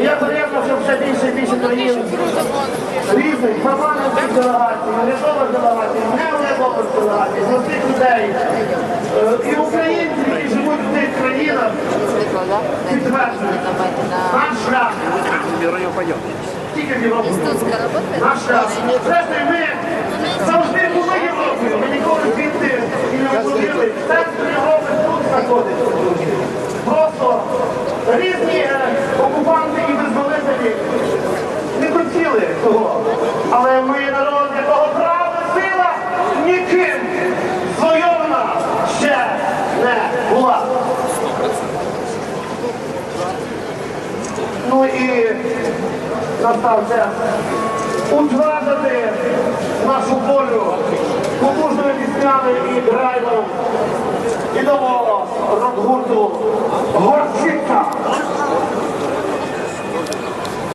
І я приємно, що все більше і більше країн різних парламентських делегацій, урядових делегацій, неурядових делегацій, простих людей і українців, які живуть в тих країнах, підтверджують наш шлях. Тільки в Європу. Наш шлях. Зрештою, ми завжди були Європою. Ми ніколи звідти і не виходили. Центр Європи тут знаходиться. Різні е, окупанти і визволителі не хотіли цього. Але ми народ, якого права сила ніким звойована ще не була. Ну і настав час утвердити нашу волю потужними піснями і драйвом відомого рок-гурту.